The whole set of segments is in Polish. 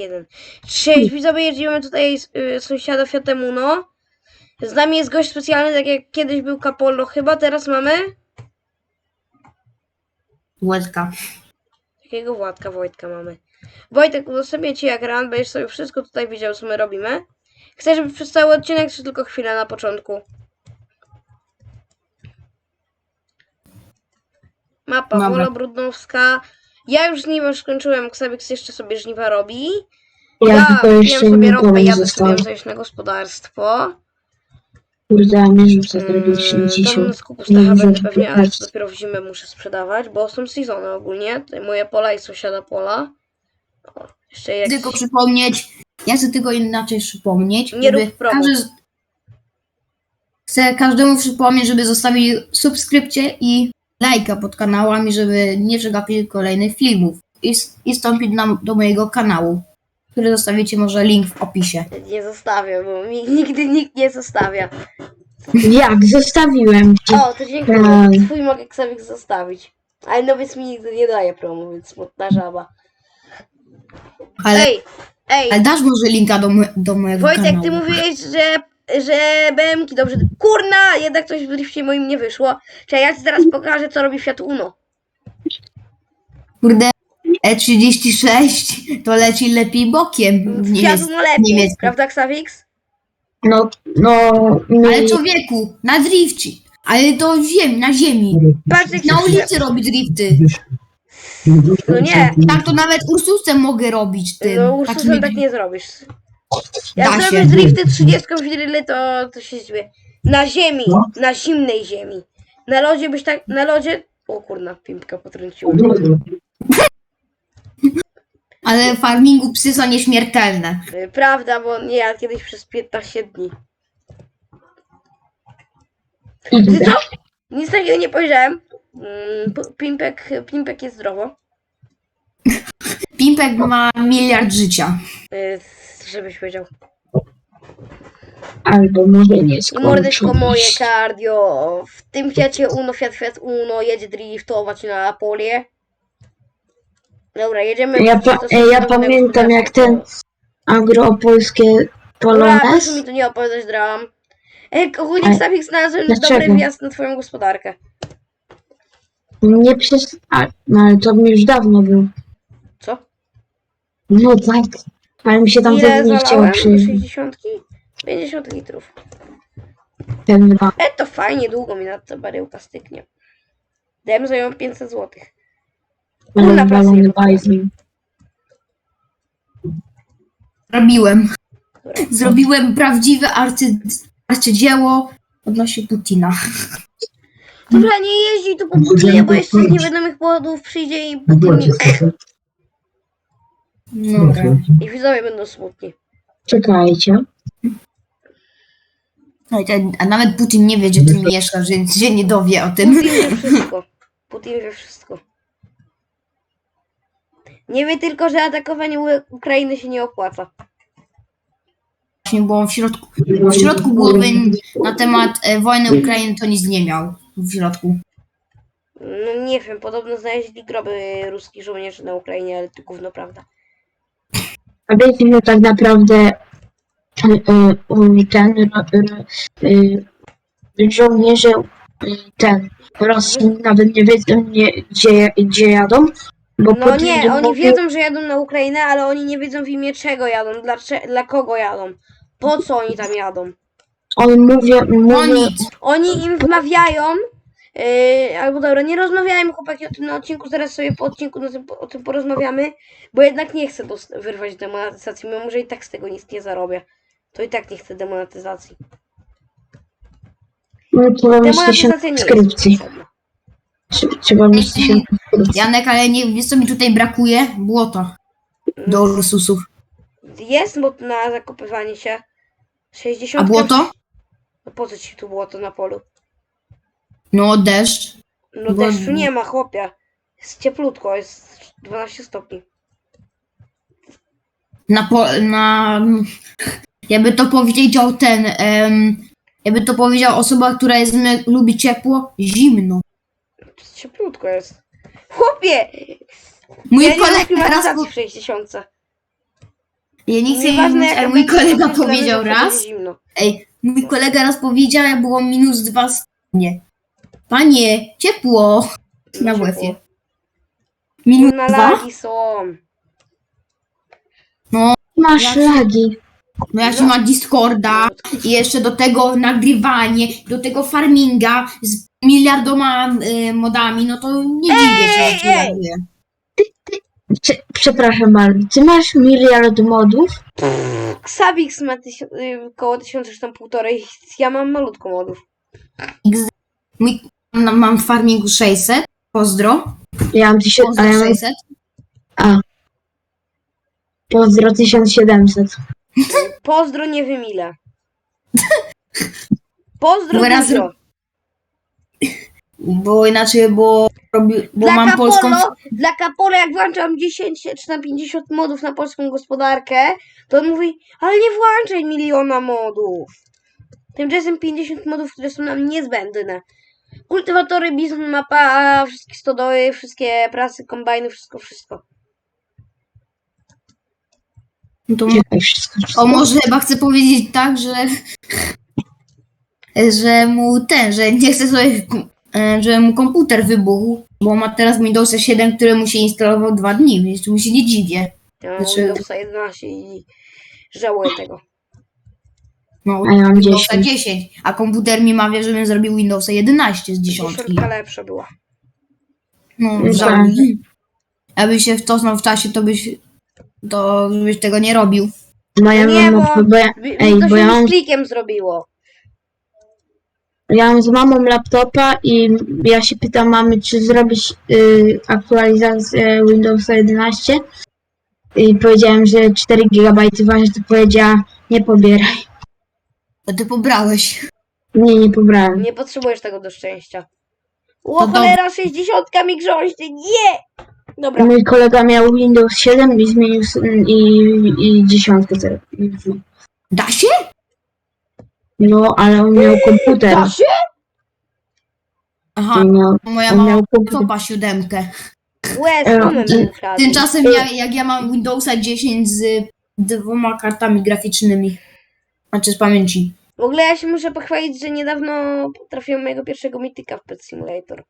Jeden. Cześć, widzowie, jedziemy tutaj y, sąsiada Fiatemuno. Z nami jest gość specjalny, tak jak kiedyś był Capollo chyba, teraz mamy Łezka. takiego Władka Wojtka mamy. Wojtek, udostępnię Ci ekran, będziesz sobie wszystko tutaj widział, co my robimy. Chcesz, żeby przez cały odcinek, czy tylko chwilę na początku? Mapa, Dobra. Wola Brudnowska. Ja już żniwa skończyłem, Xabix jeszcze sobie żniwa robi. Ja Ja tylko jeszcze sobie nikogo ropę, nie jadę zostało. sobie zejść na gospodarstwo. Kurde, nie rzucę Mm, tragicznie dzisiaj. Tam z kupu Nie stacha wiem, będę że pewnie, ale to 15. dopiero w zimę muszę sprzedawać, bo są sezony ogólnie. Tutaj moje pola i sąsiada pola. O, jeszcze jak... Tylko przypomnieć, ja chcę tylko inaczej przypomnieć. Nie rób każdy Chcę każdemu przypomnieć, żeby zostawił subskrypcję i lajka pod kanałami, żeby nie przegapić kolejnych filmów. I, wstąpić na, do mojego kanału, który zostawicie może link w opisie. Nie zostawię, bo mi nigdy nikt nie zostawia. Jak? Zostawiłem. O, to dziękuję. Ej. Twój mogę Xavik zostawić. Ale nowiec mi nigdy nie daje promo, więc smutna żaba. Ale, Ej, ej, ale dasz może linka do, mo- do mojego Wojtek, kanału. ty mówiłeś, że, że BMki dobrze... Kurna, jednak coś w drifcie moim nie wyszło. Czekaj, ja ci teraz pokażę, co robi Fiat Uno. Kurde, E36 to leci lepiej bokiem. Nie Fiat Uno lepiej, prawda Xavix? No, no, Ale mi... człowieku, na drifcie. Ale to ziemi, na ziemi. Patrz, jak Na się ulicy robi drifty. No nie, Tak to nawet Ursusem mogę robić tym. no Ursusem takimi- tak nie zrobisz. Da Jak się. zrobisz drifty 30 widryly, to, to się zwie. Na ziemi, na zimnej ziemi. Na lodzie byś tak, na lodzie... O kurna, pimpka potrąciła. Ale w farmingu psy są nieśmiertelne. Y, Prawda, bo nie jadł kiedyś przez 15 dni. Ty co? Nic takiego nie powiedziałem. Mm, p- Pimpek, Pimpek jest zdrowo. Pimpek ma miliard życia. Y, Żebyś powiedział. Albo może nie I mordeczko moje cardio. W tym Fiacie Uno, Fiat Fiat Uno jedzie driftować na pole. Dobra, jedziemy. Ja, pa, stosownego ja pamiętam jak ten agropolskie Dobra, proszę mi to nie opowiadać dram. Ej, ogólnie Ale Ksawik znalazłem dlaczego? dobry wjazd na twoją gospodarkę. Nie przez... A, no ale to mi już dawno był. No tak. Ale mi się tam Ile wtedy nie chciało zalałem? przyjść. 60? 50 litrów. Ten dwa. E, to fajnie, długo mi na ta baryłka styknie. Dałem za ją 500 zł. Kurna, Ale pracuję balony po prostu. bajzli. Robiłem. Dobra. Zrobiłem prawdziwe arcy, arcydzieło odnośnie Putina. Dobra, nie jeździ tu po Putinie, bo jeszcze z niewiadomych powodów przyjdzie i Putin mi... Dobra. I widzowie będą smutni. Czekajcie. Słuchajcie, A nawet Putin nie wie, gdzie ty mieszkasz, więc się nie dowie o tym. Putin wie wszystko. Putin wie wszystko. Nie wie tylko, że atakowanie U- Ukrainy się nie opłaca. Właśnie, bo w środku, w środku głowy na temat e, wojny Ukrainy to nic nie miał. W środku. No nie wiem, podobno znaleźli groby ruskich żołnierzy na Ukrainie, ale to gówno prawda. A wiecie, że tak naprawdę e, e, ten e, żołnierze ten Rosji nawet nie wiedzą nie, gdzie, gdzie jadą, bo No nie, oni mówi- wiedzą, że jadą na Ukrainę, ale oni nie wiedzą w imię czego jadą, dla, cze- dla kogo jadą, po co oni tam jadą. on mówi, No mówi nic. Oni im wmawiają, yy, albo dobra, nie rozmawiajmy chłopaki o tym na odcinku, zaraz sobie po odcinku na tym, o tym porozmawiamy, bo jednak nie chcę wyrwać demonetyzacji, mimo że i tak z tego nic nie zarobię. To i tak nie chcę demonetyzacji. no, trzeba mieć tysiąc Demonetyzacja nie jest subskrypcji. potrzebna. Trze- Trzeba mieć tysiąc subskrypcji. Janek, ale nie wiesz co mi tutaj brakuje? Błota do Ursusów. Jest mod na zakopywanie się. 60. A błoto? No po co ci tu błoto na polu? No deszcz. No Bo- deszczu nie ma, chłopie. Jest cieplutko, jest 12 stopni. Na, po, na jakby to powiedział ten, em, jakby to powiedział osoba, która jest, lubi ciepło, zimno. Cieplutko jest. Chłopie! Mój ja nie mam kolega raz, klimatyzacji po, w 60. Ja nie chcę Nieważne, mówić, ale mój będzie kolega powiedział raz. Zimno. Ej, mój kolega raz powiedział, jak było minus dwa stopnie. Panie, ciepło na ciepło. WF-ie. Minus Na dwa? lagi są. Masz Ja- lagi. No jak się ma Discorda i jeszcze do tego nagrywanie, do tego farminga z miliardoma y, modami, no to nie dziwię się, Ej, że ej! Prze- Przepraszam bardzo, ty masz miliard modów? Xavix ma tysią, y, koło tysiąca czy tam półtorej. Ja mam malutko modów. Mój, mam, mam w farmingu 600, pozdro, Ja mam, tysiąc, a pozdro ja mam 600. pozdro 1700. Pozdro nie wiem ile. Pozdro Bo raz- dużo. Bo inaczej, bo, robi, bo Dla mam Capolo, polską... dla Capolo jak włączam 10 czy na 50 modów na polską gospodarkę, to on mówi, ale nie włączaj miliona modów. Tymczasem 50 modów, które są nam niezbędne. Kultywatory, bizon, mapa, wszystkie stodoły, wszystkie prasy, kombajny, wszystko, wszystko. No to Czekaj, wszystko, wszystko. O, może chyba chcę powiedzieć tak, że że mu ten, że nie chce sobie, e, że mu komputer wybuchł, bo ma teraz Windowsa 7, który mu się instalował dwa dni, więc mu się nie dziwię. Ja mam Znaczy- Windowsa 11 i żałuję tego. No, A ja mam Windowsa 10. 10, a komputer mi mawia, żebym zrobił Windowsa 11 z dziesiątki. Dziesiątka lepsza była. No, Tak. żałuję. Jakby się wcofnął w czasie, to byś, to byś tego nie robił. Moja No nie, mama, bo- bo ja, Wi- Ej, to bo się ja mam- z klikiem zrobiło. ja mam z mamą laptopa i ja się pytam mamy, czy zrobić y, aktualizację Windowsa 11 i powiedziałem, że 4 GB waży, to powiedziała, nie pobieraj. To ty pobrałeś. Nie, nie pobrałem. Nie potrzebujesz tego do szczęścia. To O cholera, 60 mi grząści, nie! Dobra, Mój kolega miał Windows 7 i zmienił s- i, i dziesiątkę teraz. Da się? No, ale on miał komputer. da się? Aha, On miał, moja on mama miał komputer. topa siódemkę. Łez, E, mamy ty-. Tymczasem ja, jak ja mam Windowsa 10 z dwoma kartami graficznymi. Znaczy z pamięci. W ogóle ja się muszę pochwalić, że niedawno trafiłem mojego pierwszego mityka w Pet Simulator.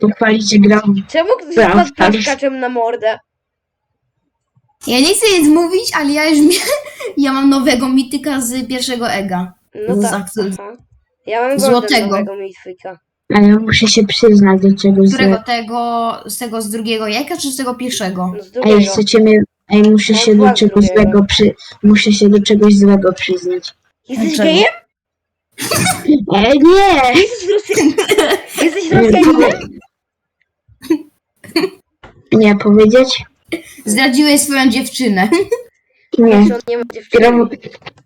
Pochwalić, że grał. Czemu ktoś Brawl wpadł Stars. na mordę? Ja nie chcę nic mówić, ale ja już mia- ja mam nowego mityka z pierwszego ega. No Z tak, akcent- aha. Ja mam Złotego. Mityka. A ja muszę się przyznać do czegoś, Którego że... tego, z tego z drugiego jajka, czy z tego pierwszego? No z drugiego. Ej, chcecie mnie... Ej, muszę Ja się do czegoś drugiego. złego przy... Muszę się do czegoś złego przyznać. Jesteś Dlaczego? gejem? Ej, nie! Jesteś Rosjaninem? Jesteś Rosjaninem? Nie powiedzieć? Zdradziłeś swoją dziewczynę. Nie. Znaczy, on nie ma dziewczyny. Gram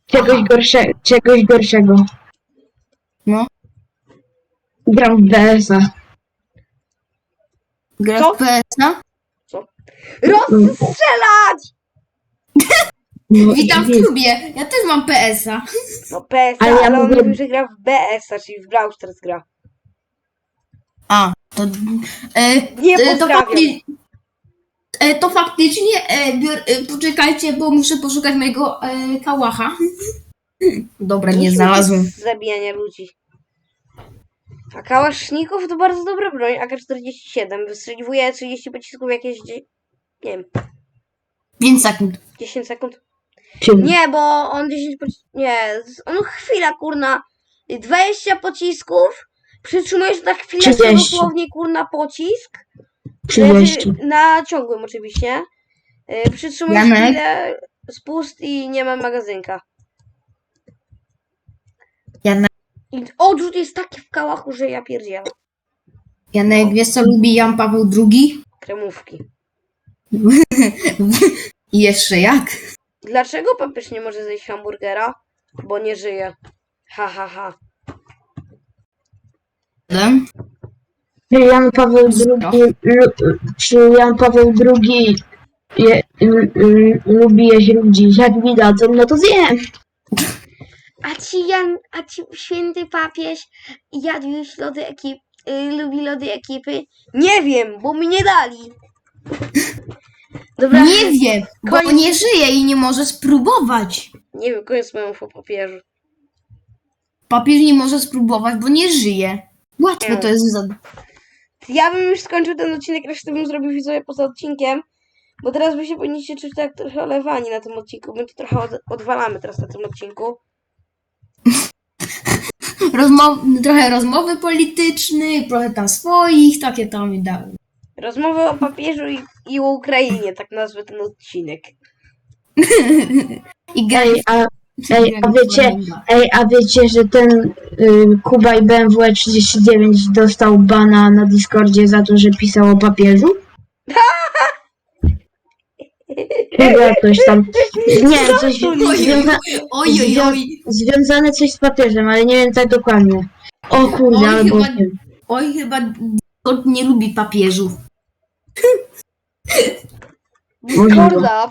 czegoś, gorsze, czegoś gorszego. No. Gram w BS-a. Gra Co? w PS-a? Rozstrzelać! No, Witam w klubie. Ja też mam PS-a. No PS, Ale ale, ja on mówię- mówił, że gra w BS, a czyli w Brawl Stars gra. A, to... E, Nie e, to, pozdrawiam. fakty, e, to faktycznie... E, bior, e, poczekajcie, bo muszę poszukać mojego e, kałacha. Dobra, nie znalazłem. z Zabijania ludzi. A kałaszników to bardzo dobra broń. AK-47 wystrzeliwuje 30 pocisków jakieś... dzie- Nie wiem, 5 sekund. 10 sekund. Czym? Nie, bo on 10 pocisków... Nie, z- on chwila, kurna. 20 pocisków. Przytrzymujesz na chwilę 30. dosłownie, kurna, pocisk. 30. Znaczy, Na ciągłym oczywiście. Yy, Przytrzymujesz Janek? chwilę, spust i nie ma magazynka. Janek, I odrzut jest taki w kałachu, że ja pierdzielę. Janek, wiesz co lubi Jan Paweł II? Kremówki. I jeszcze jak? Dlaczego papież nie może zjeść hamburgera? Bo nie żyje. Ha, ha, ha. Czy Jan Paweł. II, lu, czy Jan Paweł II je, l, l, lubi jeść ludzi? Jak mi dadzą, no to zjem. A ci Jan, a ci święty papież jadł już lody ekip, y, lubi lody ekipy? Nie wiem, bo mi nie dali. Dobra, Nie wie, bo Koniec. nie żyje i nie może spróbować. nie wiem, koniec moją papieżu. Papież nie może spróbować, bo nie żyje. Łatwe to jest za... Ja bym już skończył ten odcinek, resztę bym zrobił widzowie poza odcinkiem, bo teraz wy się powinniście czuć tak trochę olewani na tym odcinku, my to trochę od, odwalamy teraz na tym odcinku. Trochę rozmowy polityczne, trochę tam swoich, takie tam i dalej. Rozmowy o papieżu i, i o Ukrainie, tak nazwę ten odcinek. I Ej, a, ej, a wiecie, ej, a wiecie, że ten y, Kuba i BMW 39 dostał bana na Discordzie za to, że pisał o papieżu? Chyba coś tam. Nie, coś związa, Oj, oj, oj. związane coś z papieżem, ale nie wiem tak dokładnie. O kurde, Oj, albo chyba- Oj, chyba Discord nie lubi papieżów. Discorda,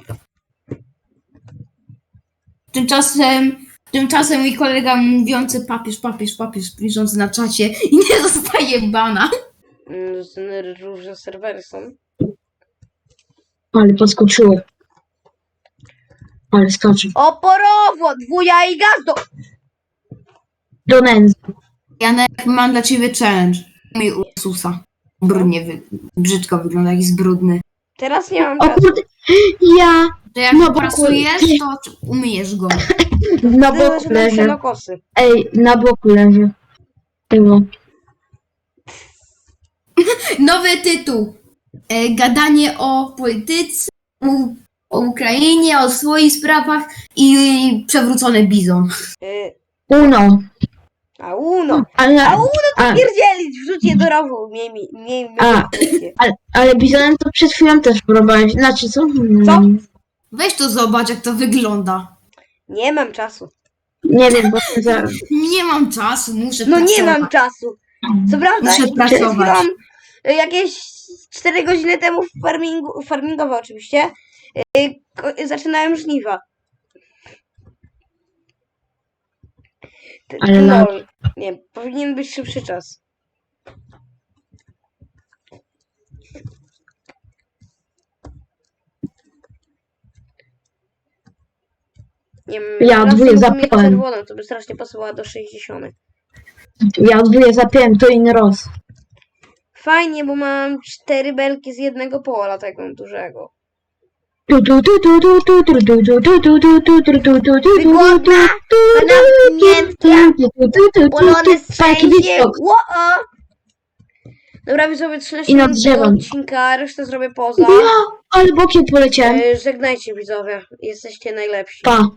Tymczasem, tymczasem mój kolega mówiący papież, papież, papież, piszący na czacie i nie dostaje bana. Mm, z- różne serwery są. Ale podskoczyło. Ale skacze. Oporowo, dwuja i gazdo! Do nędzy. Janek, mam dla ciebie challenge. Mój Ursusa. Brudnie, wy... brzydko wygląda, jakiś brudny. Teraz nie mam O czasu. kurde, ja To jak No, bo kurde. to czy- umyjesz go. na boku leżę. na kosy. Ej, na boku leżę. Było. Nowy tytuł. E, gadanie o polityce, u, o Ukrainie, o swoich sprawach i przewrócony bizon. Y, Uno. A uno. Ale, A uno to a, pierdzielić, wrzuć je do rowu. Miej, miej, miej, A. miej ale, ale bizonem to przed chwilą też próbowałeś. Znaczy co? Hmm, Co? Weź to zobacz, jak to wygląda. Nie mam czasu. Nie wiem, bo to za... Nie mam czasu, muszę No nie pracować. mam czasu. Co prawda, Muszę przed pracować. chwilą, y, jakieś 4 godziny temu w farmingu, farmingowo oczywiście, y, ko- zaczynałem żniwa. Ale na- lol. Nie, powinien być szybszy czas. Nie wiem, Ja raz dwóje czerwoną, to by strasznie pasowała do 60. Ja dwóje zapiąłem, to inny roz. Fajnie, bo mam cztery belki z jednego pola, tego dużego. Wygodna, miękka, polone spędzie. Ło! Dobra, widzowie, tyle I się nad odcinka, resztę zrobię poza. Ja, ale bokiem poleciałem. Yy, żegnajcie widzowie, jesteście najlepsi. Pa.